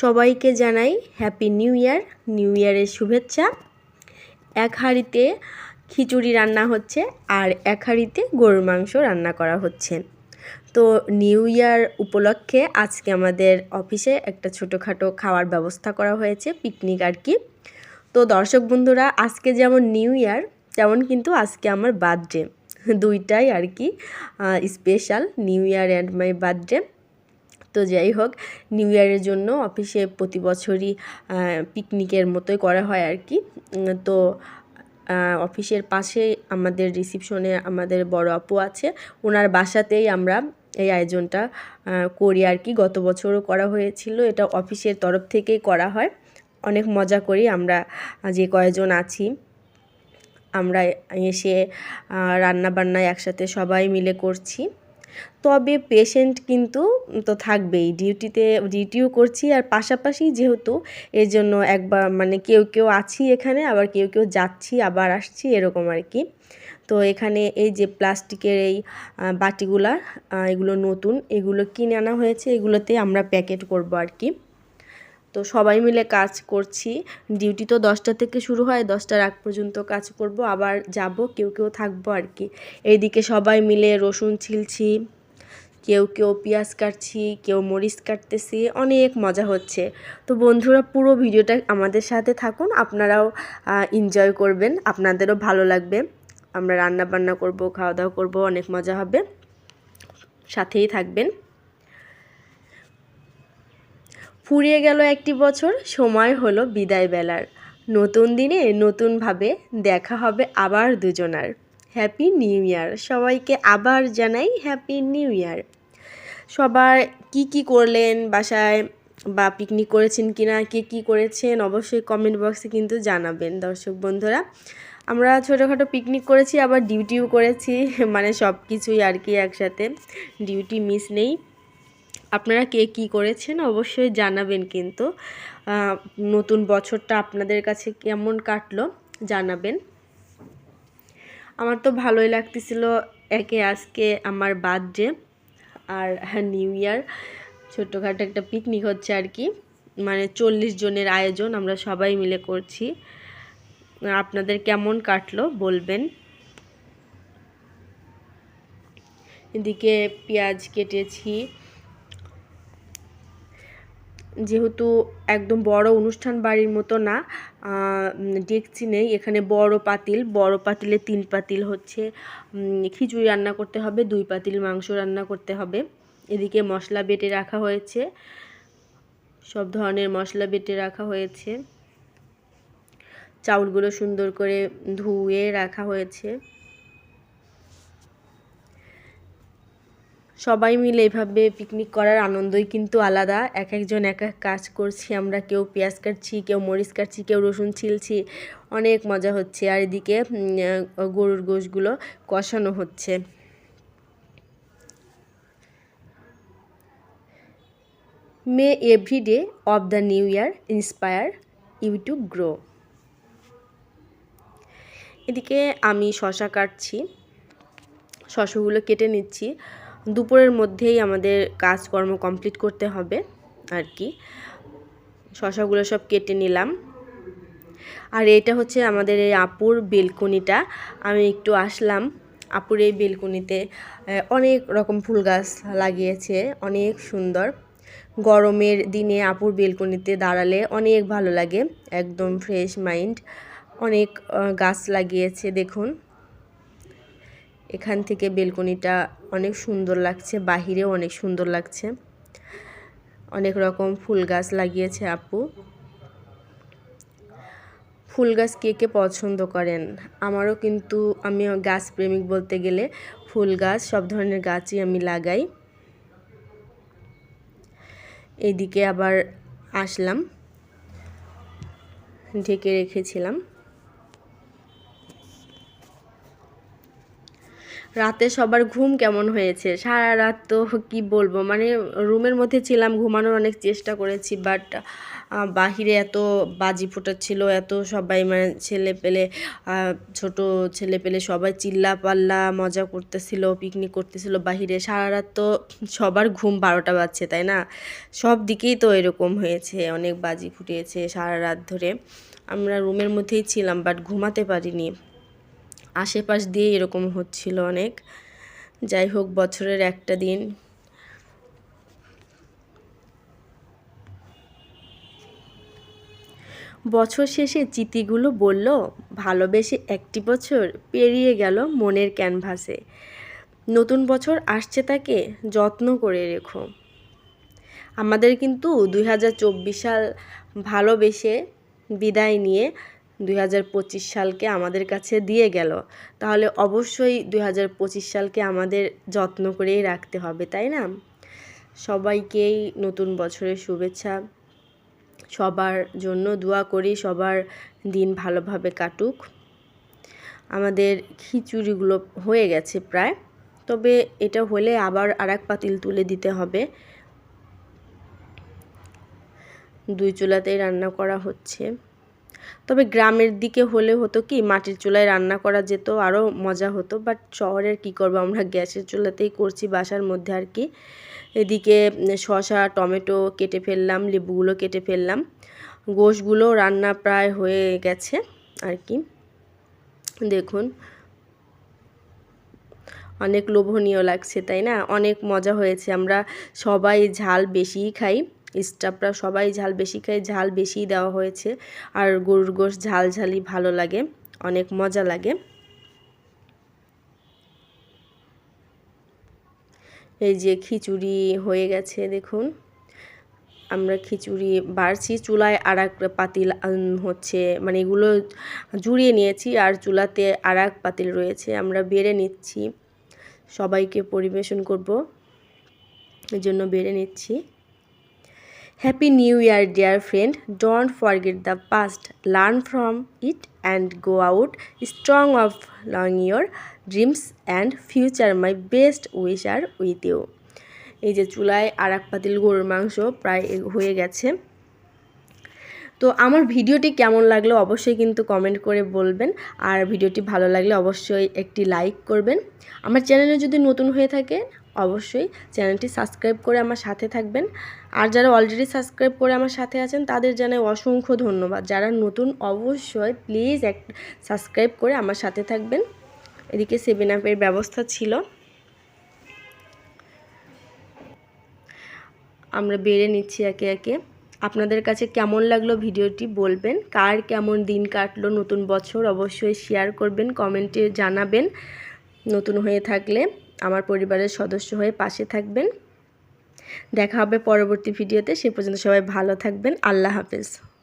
সবাইকে জানাই happy new ইয়ার new ইয়ারের শুভেচ্ছা। এক হাঁড়িতে খিচুড়ি রান্না হচ্ছে আর এক হাঁড়িতে গরুর মাংস রান্না করা হচ্ছে। তো নিউ ইয়ার উপলক্ষে আজকে আমাদের অফিসে একটা ছোটোখাটো খাওয়ার ব্যবস্থা করা হয়েছে পিকনিক আর কি। তো দর্শক বন্ধুরা, আজকে যেমন নিউ ইয়ার তেমন কিন্তু আজকে আমার বার্থডে দুইটাই আর কি special new year and my birthday তো যাই হোক নিউ ইয়ারের জন্য অফিসে প্রতি বছরই পিকনিকের মতোই করা হয় আর কি। তো অফিসের পাশে আমাদের রিসিপশনে আমাদের বড় আপু আছে। ওনার বাসাতেই আমরা এই আয়োজনটা করি আর কি। গত বছরও করা হয়েছিল। এটা অফিসের তরফ থেকেই করা হয়। অনেক মজা করি আমরা, যে কয়জন আছি। আমরা এসে রান্না বান্না একসাথে সবাই মিলে করছি। তবে পেশেন্ট কিন্তু তো থাকবেই। ডিউটিতে ডিউটিও করছি আর পাশাপাশি যেহেতু এর জন্য একবার মানে কেউ কেউ আছি এখানে, আবার কেউ কেউ যাচ্ছি, আবার আসছি, এরকম আর কি। তো এখানে এই যে প্লাস্টিকের এই বাটিগুলা এগুলো নতুন, এগুলো কিনে আনা হয়েছে, এগুলোতে আমরা প্যাকেট করব আর কি। তো সবাই মিলে কাজ করছি। ডিউটি তো দশটা থেকে শুরু হয়, দশটার আগ পর্যন্ত কাজ করব, আবার যাব, কেউ কেউ থাকব আর কি। এইদিকে সবাই মিলে রসুন ছিলছি, কেউ কেউ পেঁয়াজ কাটছি, কেউ মরিচ কাটতেছি, অনেক মজা হচ্ছে। তো বন্ধুরা, পুরো ভিডিওটা আমাদের সাথে থাকুন, আপনারাও এনজয় করবেন, আপনাদেরও ভালো লাগবে। আমরা রান্না বান্না করব, খাওয়া দাওয়া করব, অনেক মজা হবে। সাথেই থাকবেন। ফুরিয়ে গেল একটি বছর, সময় হলো বিদায় বেলার। নতুন দিনে নতুনভাবে দেখা হবে আবার দুজনার। হ্যাপি নিউ ইয়ার সবাইকে আবার জানাই হ্যাপি নিউ ইয়ার সবার কি কি করলেন, বাসায় বা পিকনিক করেছেন কি না কে কী করেছেন, অবশ্যই কমেন্ট বক্সে কিন্তু জানাবেন দর্শক বন্ধুরা। আমরা ছোটোখাটো পিকনিক করেছি, আবার ডিউটিও করেছি মানে সব কিছুই আর কি একসাথে। ডিউটি মিস নেই। আপনারা কে কী করেছেন অবশ্যই জানাবেন কিন্তু নতুন বছরটা আপনাদের কাছে কেমন কাটলো জানাবেন। আমার তো ভালোই লাগতেছিল একে আজকে আমার বার্থডে আর নিউ ইয়ার। ছোটোখাটো একটা পিকনিক হচ্ছে আর কি মানে চল্লিশ জনের আয়োজন আমরা সবাই মিলে করছি। আপনাদের কেমন কাটলো বলবেন। এদিকে পেঁয়াজ কেটেছি যেহেতু একদম বড় অনুষ্ঠান বাড়ির মতো না ডেকচি নেই। এখানে বড় পাতিল, বড় পাতিলে তিন পাতিল হচ্ছে। খিচুড়ি রান্না করতে হবে, দুই পাতিল মাংস রান্না করতে হবে। এদিকে মশলা বেটে রাখা হয়েছে। সব ধরনের মশলা বেটে রাখা হয়েছে। চাউলগুলো সুন্দর করে ধুয়ে রাখা হয়েছে। সবাই মিলে এভাবে পিকনিক করার আনন্দই কিন্তু আলাদা। এক একজন এক এক কাজ করছি আমরা, কেউ পেঁয়াজ কাটছি, কেউ মরিচ কাটছি, কেউ রসুন ছিলছি। অনেক মজা হচ্ছে। আর এদিকে গরুর গোশগুলো কষানো হচ্ছে। May every day of the new year inspire YouTube grow এদিকে আমি শশা কাটছি। শশাগুলো কেটে নিচ্ছি। দুপুরের মধ্যেই আমাদের কাজকর্ম কমপ্লিট করতে হবে আর কি। শশাগুলো সব কেটে নিলাম। আর এটা হচ্ছে আমাদের এই আপুর বেলকনিটা। আমি একটু আসলাম আপুর এই বেলকনিতে। অনেক রকম ফুল গাছ লাগিয়েছে, অনেক সুন্দর। গরমের দিনে আপুর বেলকনিতে দাঁড়ালে অনেক ভালো লাগে, একদম ফ্রেশ মাইন্ড অনেক গাছ লাগিয়েছে, দেখুন। এখান থেকে বেলকনিটা অনেক সুন্দর লাগছে, বাহিরেও অনেক সুন্দর লাগছে। অনেক রকম ফুল গাছ লাগিয়েছে আপু। ফুল গাছ কে কে পছন্দ করেন? আমারও কিন্তু, আমি গাছ প্রেমিক বলতে গেলে ফুল গাছ, সব ধরনের গাছই আমি লাগাই। এদিকে আবার আসলাম, ঢেকে রেখেছিলাম। রাতে সবার ঘুম কেমন হয়েছে? সারা রাত তো কি বলব? মানে রুমের মধ্যে ছিলাম, ঘুমানোর অনেক চেষ্টা করেছি বাট বাহিরে এত বাজি ফোটাচ্ছিল, এত সবাই মানে ছেলে পেলে ছোট ছেলে পেলে সবাই চিল্লা পাল্লা মজা করতেছিল পিকনিক করতেছিল বাহিরে। সারা রাত তো সবার ঘুম বারোটা বাজছে, তাই না? সব দিকেই তো এরকম হয়েছে, অনেক বাজি ফুটিয়েছে সারা রাত ধরে। আমরা রুমের মধ্যেই ছিলাম বাট ঘুমাতে পারিনি। আশেপাশ দিয়ে এরকম হচ্ছিল অনেক। যাই হোক, বছরের একটা দিন। বছর শেষে চিতিগুলো বলল, ভালোবেসে একটি বছর পেরিয়ে গেল মনের ক্যানভাসে। নতুন বছর আসছে তাকে, যত্ন করে রেখো। আমাদের কিন্তু দুই হাজার চব্বিশ সাল ভালোবেসে বিদায় নিয়ে দুই হাজার পঁচিশ সালকে আমাদের কাছে দিয়ে গেল। তাহলে অবশ্যই দুই হাজার পঁচিশ সালকে আমাদের যত্ন করেই রাখতে হবে, তাই না? সবাইকেই নতুন বছরের শুভেচ্ছা। সবার জন্য দোয়া করি, সবার দিন ভালোভাবে কাটুক। আমাদের খিচুড়িগুলো হয়ে গেছে প্রায়, তবে এটা হলে আবার আর এক পাতিল তুলে দিতে হবে। দুই চুলাতেই রান্না করা হচ্ছে। তবে গ্রামের দিকে হলে হতো কি, মাটির চুলায় রান্না করা যেত, আরও মজা হতো বাট শহরের কি করব, আমরা গ্যাসের চুলাতেই করছি বাসার মধ্যে আর কি। এদিকে শশা টমেটো কেটে ফেললাম, লেবুগুলো কেটে ফেললাম, গোশগুলো রান্না প্রায় হয়ে গেছে আর কি। দেখুন, অনেক লোভনীয় লাগছে, তাই না? অনেক মজা হয়েছে, আমরা সবাই ঝাল বেশিই খাই। স্টাফরা সবাই ঝাল বেশি খায়, ঝাল বেশিই দেওয়া হয়েছে। আর গরুর গোশ ঝাল ঝালই ভালো লাগে, অনেক মজা লাগে। এই যে খিচুড়ি হয়ে গেছে, দেখুন। আমরা খিচুড়ি বাড়ছি, চুলায় আর পাতিল হচ্ছে মানে এগুলো জুড়িয়ে নিয়েছি আর চুলাতে আর এক পাতিল রয়েছে, আমরা বেড়ে নিচ্ছি। সবাইকে পরিবেশন করব এই জন্য বেড়ে নিচ্ছি। Happy new year dear friend don't forget the past learn from it and go out strong of long your dreams and future my best wish are with you এই যে চুলায় আর এক পাতিল গরুর মাংস প্রায় হয়ে গেছে। তো আমার ভিডিওটি কেমন লাগল অবশ্যই কিন্তু কমেন্ট করে বলবেন। আর ভিডিওটি ভালো লাগলে অবশ্যই একটি লাইক করবেন। আমার চ্যানেলে যদি নতুন হয়ে থাকে অবশ্যই চ্যানেলটি সাবস্ক্রাইব করে আমার সাথে থাকবেন। আর যারা অলরেডি সাবস্ক্রাইব করে আমার সাথে আছেন, তাদের জানাই অসংখ্য ধন্যবাদ। যারা নতুন, অবশ্যই প্লিজ এক, সাবস্ক্রাইব করে আমার সাথে থাকবেন। এদিকে সেভেন আপের ব্যবস্থা ছিল। আমরা বেড়ে নিচ্ছি একে একে। আপনাদের কাছে কেমন লাগল ভিডিওটি বলবেন। কার কেমন দিন কাটলো নতুন বছর অবশ্যই শেয়ার করবেন কমেন্টে জানাবেন। নতুন হয়ে থাকলে। আমার পরিবারের সদস্য হয়ে পাশে থাকবেন। দেখা হবে পরবর্তী ভিডিওতে। সে পর্যন্ত সবাই ভালো থাকবেন। আল্লাহ হাফেজ।